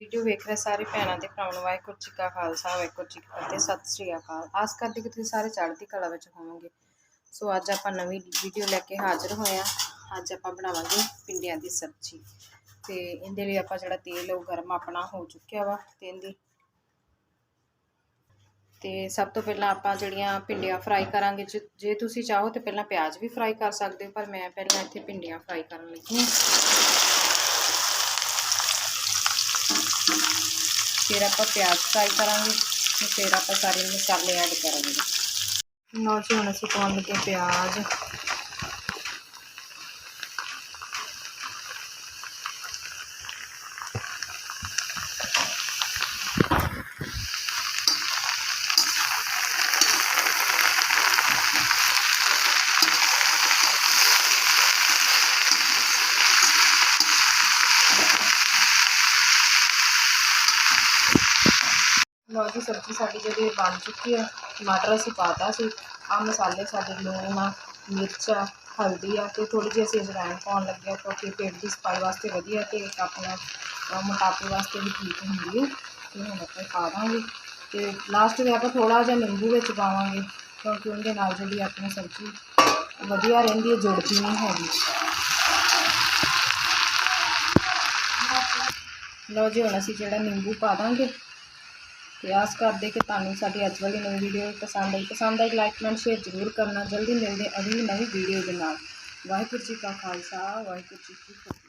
Video ਵੇਖ ਰਹੇ ਸਾਰੇ ਭੈਣਾਂ ਤੇ ਭਰਾਵਾਂ ਨੂੰ, ਵਾਹਿਗੁਰੂ ਜੀ ਕਾ ਖਾਲਸਾ, ਵਾਹਿਗੁਰੂ ਜੀ ਕੀ ਫਤਿਹ, ਸਤਿ ਸ੍ਰੀ ਅਕਾਲ। ਆਸ ਕਰਦੇ ਕਿ ਤੁਸੀਂ ਸਾਰੇ ਚੜ੍ਹਦੀ ਕਲਾ ਵਿੱਚ ਹੋਵੋਗੇ। ਸੋ ਅੱਜ ਆਪਾਂ ਨਵੀਂ ਵੀਡੀਓ ਲੈ ਕੇ ਹਾਜ਼ਰ ਹੋਏ ਹਾਂ। ਅੱਜ ਆਪਾਂ ਬਣਾਵਾਂਗੇ ਪਿੰਡੀਆਂ ਦੀ ਸਬਜ਼ੀ। ਤੇ ਇਹਦੇ ਲਈ ਆਪਾਂ ਜਿਹੜਾ ਤੇਲ ਉਹ ਗਰਮ ਆਪਣਾ ਹੋ ਚੁੱਕਿਆ ਵਾ ਤੇ ਇਹਦੀ ਤੇ ਸਭ ਤੋਂ ਪਹਿਲਾਂ ਆਪਾਂ ਜਿਹੜੀਆਂ ਪਿੰਡੀਆਂ ਫਰਾਈ ਕਰਾਂਗੇ, ਜੇ- ਜੇ ਤੁਸੀਂ ਚਾਹੋ ਤੇ ਪਹਿਲਾਂ ਪਿਆਜ਼ ਵੀ ਫਰਾਈ ਕਰ ਸਕਦੇ ਹੋ, ਪਰ ਮੈਂ ਪਹਿਲਾਂ ਇੱਥੇ ਪਿੰਡੀਆਂ ਫਰਾਈ ਕਰਨ ਲੱਗੀ ਹਾਂ। ਫਿਰ ਆਪਾਂ ਪਿਆਜ਼ ਫਰਾਈ ਕਰਾਂਗੇ ਤੇ ਫਿਰ ਆਪਾਂ ਸਾਰੇ ਮਸਾਲੇ ਐਡ ਕਰਾਂਗੇ। ਲਓ ਜੀ, ਹੁਣ ਅਸੀਂ ਪਾਉਣ ਲੱਗੇ ਪਿਆਜ਼। ਲਓ ਜੀ ਸਬਜ਼ੀ ਸਾਡੀ ਜਿਹੜੀ ਬਣ ਚੁੱਕੀ ਆ ਟਮਾਟਰ ਅਸੀਂ ਪਾਤਾ ਸੀ ਆ ਮਸਾਲੇ ਸਾਡੇ ਲੂਣ ਆ ਮਿਰਚ ਆ ਹਲਦੀ ਆ ਤੇ ਥੋੜੀ ਜਿਹੀ ਅਸੀਂ ਅਜਵਾਇਣ ਪਾਉਣ ਲੱਗੇ ਹਾਂ ਕਿਉਂਕਿ ਪੇਟ ਦੀ ਸਫ਼ਾਈ ਵਾਸਤੇ ਵਧੀਆ ਤੇ ਆਪਣਾ ਅ, ਮੋਟਾਪੇ ਵਾਸਤੇ ਵੀ ਠੀਕ ਹੁੰਦੀ ਹੈ ਤੇ ਹੁਣ ਆਪਾਂ ਪਾ ਦਾਂਗੇ। ਤੇ ਲਾਸਟ ਵਿੱਚ ਆਪਾਂ ਥੋੜਾ ਜਿਹਾ ਨਿੰਬੂ ਵਿੱਚ ਪਾਵਾਂਗੇ ਕਿਉਂਕਿ ਉਹਦੇ ਨਾਲ ਜਿਹੜੀ ਆਪਣੀ ਸਬਜ਼ੀ ਵਧੀਆ ਰਹਿੰਦੀ ਹੈ ਜੁੜਦੀ ਨਹੀਂ ਹੈਗੀ। ਲਓ ਜੀ ਹੁਣ ਅਸੀਂ ਜਿਹੜਾ ਨਿੰਬੂ ਪਾ ਦਾਂਗੇ ਤੇ ਆਸ ਕਰਦੇ ਕਿ ਤੁਹਾਨੂੰ ਸਾਡੀ ਅੱਜ ਵਾਲੀ ਨਵੀਂ ਵੀਡੀਓ ਪਸੰਦ ਆਈ ਪਸੰਦ ਆਈ ਲਾਈਕ ਕਮੈਂਟ ਸ਼ੇਅਰ ਜ਼ਰੂਰ ਕਰਨਾ ਜਲਦੀ ਮਿਲਦੇ ਅਗਲੀ ਨਵੀਂ ਵੀਡੀਓ ਦੇ ਨਾਲ ਵਾਹਿਗੁਰੂ ਜੀ ਕਾ ਖਾਲਸਾ ਵਾਹਿਗੁਰੂ ਜੀ ਕੀ ਫਤਿਹ